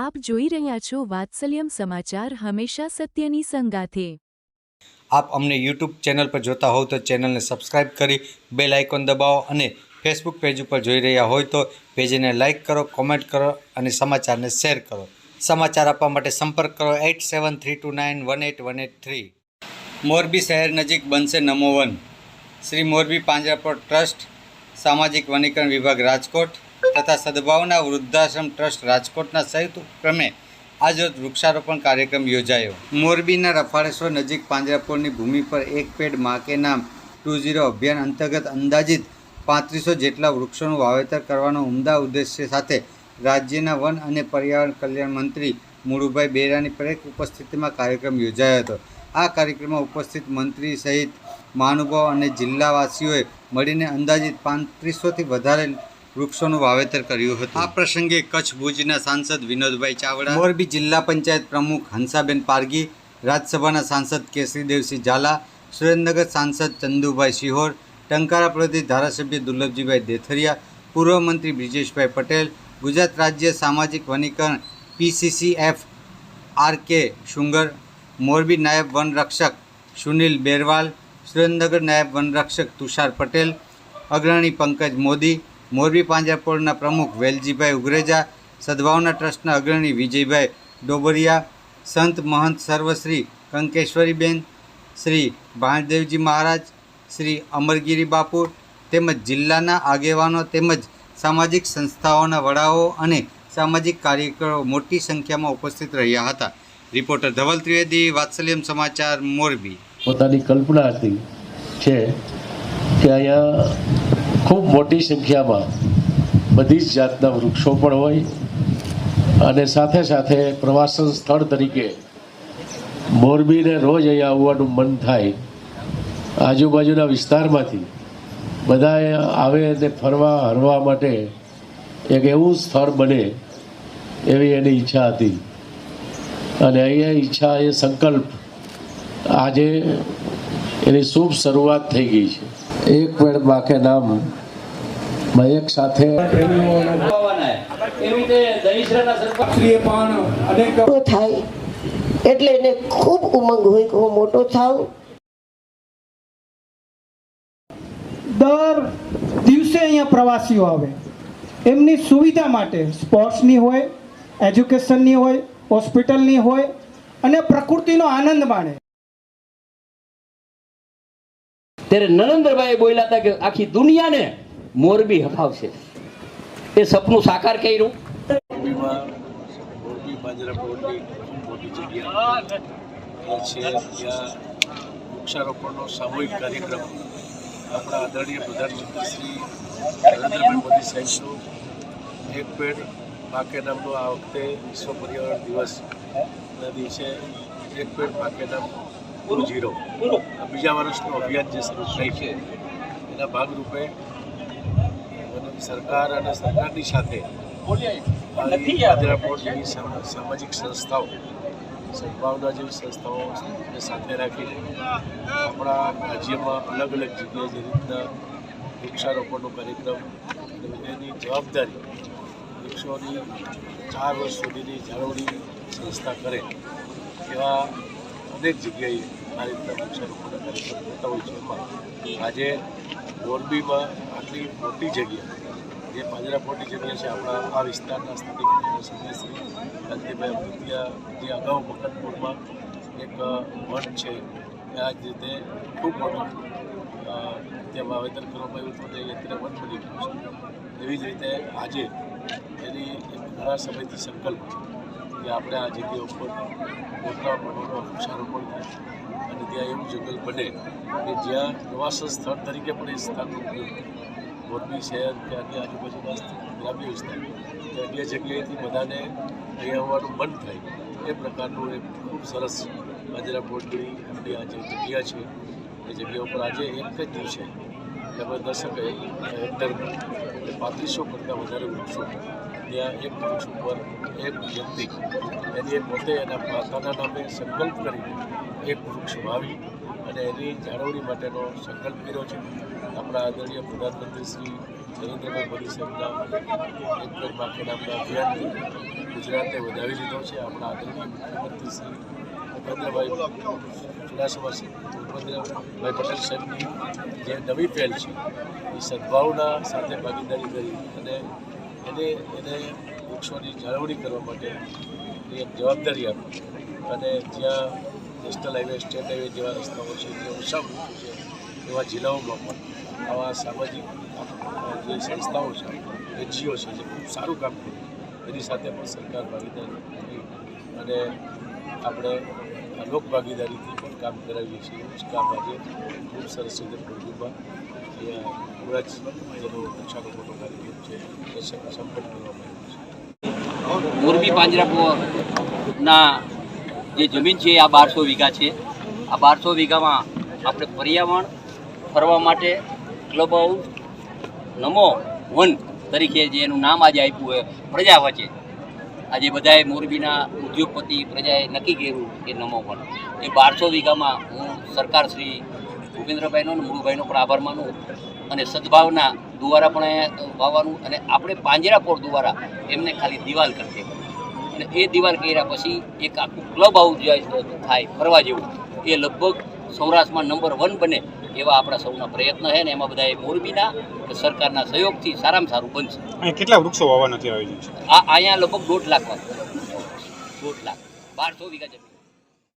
આપ જોઈ રહ્યા છો વાત્સલ્યમ સમાચાર હંમેશા સત્યની સંગાથે. આપ અમને યુટ્યુબ ચેનલ પર જોતા હોવ તો ચેનલને સબસ્ક્રાઇબ કરી બેલ આઇકોન દબાવો અને ફેસબુક પેજ ઉપર જોઈ રહ્યા હોય તો પેજને લાઇક કરો, કોમેન્ટ કરો અને સમાચારને શેર કરો. સમાચાર આપવા માટે સંપર્ક કરો eight seven three two nine one eight one eight three. Morbi શહેર નજીક બનશે નમો વન. શ્રી મોરબી પાંજરાપોળ ટ્રસ્ટ, સામાજિક વનીકરણ વિભાગ રાજકોટ. તથા સદભાવના વૃદ્ધાશ્રમ ટ્રસ્ટ રાજકોટના સંયુક્ત ઉપક્રમે આજરોજ વૃક્ષારોપણ કાર્યક્રમ યોજાયો. મોરબીના રફાળેશ્વર નજીક પાંજરાપોળની ભૂમિ પર એક પેડમાં કે નામ ટુ ઝીરો અભિયાન અંતર્ગત અંદાજિત પાંત્રીસો જેટલા વૃક્ષોનું વાવેતર કરવાનો ઉમદા ઉદ્દેશ્ય સાથે રાજ્યના વન અને પર્યાવરણ કલ્યાણ મંત્રી મુળુભાઈ બેરાની પ્રેક ઉપસ્થિતિમાં કાર્યક્રમ યોજાયો હતો. આ કાર્યક્રમમાં ઉપસ્થિત મંત્રી સહિત મહાનુભાવ અને જિલ્લાવાસીઓએ મળીને અંદાજિત પાંત્રીસોથી વધારે વૃક્ષોનું વાવેતર કર્યું હતું. આ પ્રસંગે કચ્છ ભુજના સાંસદ વિનોદભાઈ ચાવડા મોરબી જિલ્લા પંચાયત પ્રમુખ હંસાબેન પારગી રાજ્યસભાના સાંસદ કેસરીદેવસિંહ ઝાલા સુરેન્દ્રનગર સાંસદ ચંદુભાઈ સિહોર ટંકારા પ્રદેશ ધારાસભ્ય દુર્લભજીભાઈ દેથરિયા પૂર્વ મંત્રી બ્રિજેશભાઈ પટેલ ગુજરાત રાજ્ય સામાજિક વનીકરણ પીસીસીએફ આર કે શુંગર મોરબી નાયબ વનરક્ષક સુનિલ બેરવાલ સુરેન્દ્રનગર નાયબ વનરક્ષક તુષાર પટેલ અગ્રણી પંકજ મોદી મોરબી પાંજરાપોળના પ્રમુખ વેલજીભાઈ ઉગરેજા, સદભાવના ટ્રસ્ટના અગ્રણી વિજયભાઈ ડોબરિયા, સંત મહંત સર્વશ્રી કંકેશ્વરીબેન, શ્રી ભાણદેવજી મહારાજ, શ્રી અમરગીરી બાપુ તેમજ જિલ્લાના આગેવાનો તેમજ સામાજિક સંસ્થાઓના વડાઓ અને સામાજિક કાર્યકરો મોટી સંખ્યામાં ઉપસ્થિત રહ્યા હતા. રિપોર્ટર ધવલ ત્રિવેદી, વાત્સલ્યમ સમાચાર, મોરબી. પોતાની કલ્પના હતી છે કે અહીંયા ખૂબ મોટી સંખ્યામાં બધી જ જાતના વૃક્ષો પણ હોય અને સાથે સાથે પ્રવાસન સ્થળ તરીકે મોરબીને રોજ અહીંયા આવવાનું મન થાય, આજુબાજુના વિસ્તારમાંથી બધા આવે ને ફરવા, હરવા માટે એક એવું સ્થળ બને એવી એની ઈચ્છા હતી. અને અહીંયા ઈચ્છા એ સંકલ્પ આજે એની શુભ શરૂઆત થઈ ગઈ છે. એક પેડ બાકે નામ એક સાથે થાય એટલે એને ખૂબ ઉમંગ હોય કે હું મોટો થાવ દર દિવસે અહીંયા પ્રવાસીઓ આવે. એમની સુવિધા માટે સ્પોર્ટ્સની હોય, એજ્યુકેશનની હોય, હોસ્પિટલની હોય અને પ્રકૃતિનો આનંદ માણે. ત્યારે નરેન્દ્રભાઈ બોલ્યા હતા કે આખી દુનિયાને મોરબી હફાવશે એ સપનું સાકાર કર્યું. મોરબી પાંજરાપોળની ખૂબ મોટી છે વૃક્ષારોપણનો સામૂહિક કાર્યક્રમ. આપણા આદરણીય પ્રધાનમંત્રી શ્રી નરેન્દ્રભાઈ મોદી સાહેબનો એક પેડ પાકે નામનો આ વખતે વિશ્વ પર્યાવરણ દિવસના દિવસે એક પેડ પાકે નામ ટુ ઝીરો બીજા વર્ષનું અભિયાન જે શરૂ થાય છે એના ભાગરૂપે સરકાર અને સરકારની સાથે જેવી સામાજિક સંસ્થાઓ સદભાવના જેવી સંસ્થાઓને સાથે રાખીને આપણા રાજ્યમાં અલગ અલગ જગ્યાએ જે રીતના વૃક્ષારોપણનો કાર્યક્રમ એની જવાબદારી વૃક્ષોની ચાર વર્ષ સુધીની જાળવણી સંસ્થા કરે એવા અનેક જગ્યાએ આ રીતના વૃક્ષારોપણના કાર્યક્રમ થતા હોય છે. આજે મોરબીમાં આટલી મોટી જગ્યા, જે પાંજરાપોળની જગ્યા છે, આપણા આ વિસ્તારના સ્થાનિક શ્રી કાંતિભાઈ અમૃતિયા જે અગાઉ મકનપુરમાં એક વન છે. આ જ રીતે ખૂબ મોટું તેમાં વાવેતર કરવામાં આવ્યું હતું અને અત્યારે વન બની ગયું છે. એવી જ રીતે આજે એની ઘણા સમયથી સંકલ્પ કે આપણે આ જગ્યા ઉપર મોટા પ્રમાણમાં વૃક્ષારોપણ થાય અને ત્યાં એવું જંગલ બને કે જ્યાં પ્રવાસન સ્થળ તરીકે પણ એ સ્થાનનો ઉપયોગ. મોરબી શહેર કે અન્ય આજુબાજુના ગ્રામ્ય વિસ્તાર કે અન્ય જગ્યાએથી બધાને અહીંયા આવવાનું મન થાય એ પ્રકારનું એક ખૂબ સરસ બાજરા પોળની આપણી આ જે જગ્યા છે, એ જગ્યા ઉપર આજે એક જ દિવસે લગભગ દસ હેક્ટર પાંત્રીસો કરતાં વધારે વૃક્ષો ત્યાં એક વૃક્ષ ઉપર એક વ્યક્તિ, એની પોતે એના માતાના નામે સંકલ્પ કરીને એક વૃક્ષ વાવી અને એની જાળવણી માટેનો સંકલ્પ કર્યો છે. આપણા આદરણીય પ્રધાનમંત્રી શ્રી નરેન્દ્રભાઈ મોદી સાહેબના એક જ માં કે નામના અભિયાનને ગુજરાતે વધાવી લીધો છે. આપણા આદરણીય મુખ્યમંત્રી શ્રી ભૂપેન્દ્રભાઈ ચુડાસમા ભૂપેન્દ્રભાઈ પટેલ સાહેબની જે નવી પહેલ છે, એ સદભાવના સાથે ભાગીદારી કરી અને એને એને વૃક્ષોની જાળવણી કરવા માટે એક જવાબદારી આપી અને જ્યાં નેશનલ હાઈવે, સ્ટેટ હાઈવે જેવા રસ્તાઓ છે જે ઓછા વૃક્ષો છે, એવા જિલ્લાઓમાં પણ આવા સામાજિક જે સંસ્થાઓ છે, એનજીઓ છે, જે ખૂબ સારું કામ કર્યું એની સાથે પણ સરકાર ભાગીદારી અને આપણે આ લોક ભાગીદારીથી પણ કામ કરાવીએ છીએ. જ કામ આજે ખૂબ સરસ રીતે પ્રતિભા પૂરા જ જેનો ઓછાનો મોટો કાર્યક્રમ છે. એ સંપન્ન કરવામાં છે. મોરબી પાંજરાપોળના જે જમીન છે આ બારસો વીઘા છે. આ બારસો વીઘામાં આપણે પર્યાવરણ ફરવા માટે ક્લબ હાઉસ નમો વન તરીકે જે એનું નામ આજે આપ્યું હોય, પ્રજા વચ્ચે. આજે બધાએ મોરબીના ઉદ્યોગપતિ પ્રજાએ નક્કી કર્યું કે નમો પણ એ બારસો વીઘામાં હું સરકાર શ્રી ભૂપેન્દ્રભાઈનો અને મુળુભાઈનો પણ આભાર માનું અને સદભાવના દ્વારા પણ વાવવાનું અને આપણે પાંજરાપોળ દ્વારા એમને ખાલી દિવાલ કરી દેવાની. અને એ દિવાલ કર્યા પછી એક આખું ક્લબ હાઉસ થાય ફરવા જેવું. એ લગભગ સૌરાષ્ટ્રમાં નંબર વન બને એવા આપણા સૌના પ્રયત્ન છે ને એમાં બધાએ મોરબીના કે સરકારના સહયોગથી સારામાં સારું બનશે. કેટલા વૃક્ષો વાવવાના નથી આયોજન છે? આ અહીંયા લગભગ દોઢ લાખ દોઢ લાખ. બારસો વીઘા જમીન.